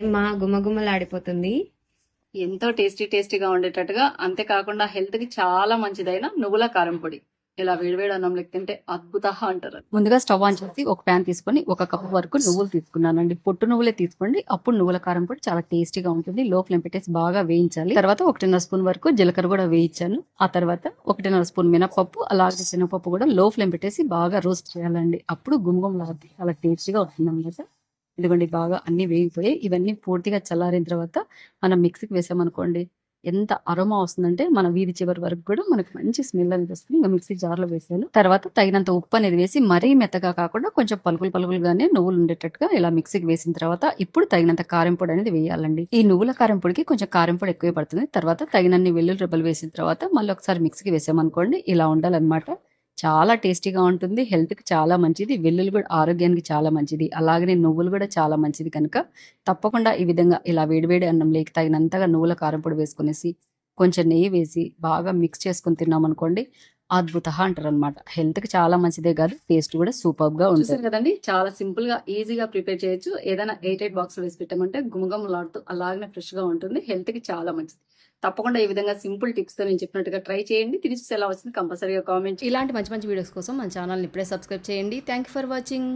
మా గుమ్మగుమ్మలాడిపోతుంది ఎంతో టేస్టీ టేస్టీగా ఉండేటట్టుగా అంతేకాకుండా హెల్త్కి చాలా మంచిదైన నువ్వుల కారం పొడి. ఇలా వేడివేడి అన్నంలోకి తింటే అద్భుత అంటారు. ముందుగా స్టవ్ ఆన్ చేసి ఒక ప్యాన్ తీసుకొని ఒక కప్పు వరకు నువ్వులు తీసుకున్నానండి. పొట్టు నువ్వులే తీసుకోండి. అప్పుడు నువ్వుల కారం పొడి చాలా టేస్టీగా ఉంటుంది. లో ఫ్లేమ్ పెట్టేసి బాగా వేయించాలి. తర్వాత ఒకటిన్నర స్పూన్ వరకు జీలకర్ర కూడా వేయించాను. ఆ తర్వాత ఒకటిన్నర స్పూన్ మినపప్పు అలాగే శనగపప్పు కూడా లో ఫ్లేమ్ పెట్టేసి బాగా రోస్ట్ చేయాలండి. అప్పుడు గుమగుమలాడుతుంది చాలా టేస్టీగా వస్తుంది అనమాట ఇదిగోండి బాగా అన్ని వేగిపోయి ఇవన్నీ పూర్తిగా చల్లారిన తర్వాత మనం మిక్సీకి వేసామనుకోండి ఎంత అరోమా వస్తుందంటే మన వీధి చివరి వరకు కూడా మనకు మంచి స్మెల్ అనిపిస్తుంది. ఇంకా మిక్సీ జార్లో వేసాను. తర్వాత తగినంత ఉప్పు అనేది వేసి మరీ మెత్తగా కాకుండా కొంచెం పలుకులు పలుకులుగానే నువ్వులు ఉండేటట్టుగా ఇలా మిక్సీకి వేసిన తర్వాత ఇప్పుడు తగినంత కారం పొడి అనేది వేయాలండి. ఈ నువ్వుల కారం పొడికి కొంచెం కారం పొడి ఎక్కువ పడుతుంది. తర్వాత తగినన్ని వెల్లుల్లి రెబ్బలు వేసిన తర్వాత మళ్ళీ ఒకసారి మిక్సీకి వేసామనుకోండి ఇలా ఉండాలన్నమాట. చాలా టేస్టీగా ఉంటుంది. హెల్త్కి చాలా మంచిది. వెల్లుల్లి కూడా ఆరోగ్యానికి చాలా మంచిది. అలాగనే నువ్వులు కూడా చాలా మంచిది కనుక తప్పకుండా ఈ విధంగా ఇలా వేడివేడి అన్నం లేక తగినంతగా నువ్వుల కారపొడి వేసుకునేసి కొంచెం నెయ్యి వేసి బాగా మిక్స్ చేసుకుని తిన్నాం అనుకోండి అద్భుత అంటారు అనమాట హెల్త్కి చాలా మంచిదే కాదు టేస్ట్ కూడా సూపర్గా ఉంటుంది కదండి చాలా సింపుల్గా ఈజీగా ప్రిపేర్ చేయొచ్చు. ఏదైనా ఎయిట్ ఎయిట్ బాక్స్ వేసి పెట్టామంటే గుమగమలాడుతూ అలాగనే ఫ్రెష్గా ఉంటుంది హెల్త్కి చాలా మంచిది. తప్పకుండా ఈ విధంగా సింపుల్ టిప్స్తో నేను చెప్పినట్టుగా ట్రై చేయండి. తిరిగి చూసి ఎలా వచ్చింది కంపల్సరీగా కామెంట్ ఇలాంటి మంచి మంచి వీడియోస్ కోసం మన ఛానల్ని ఇప్పుడే సబ్స్క్రైబ్ చేయండి. Thank you for watching.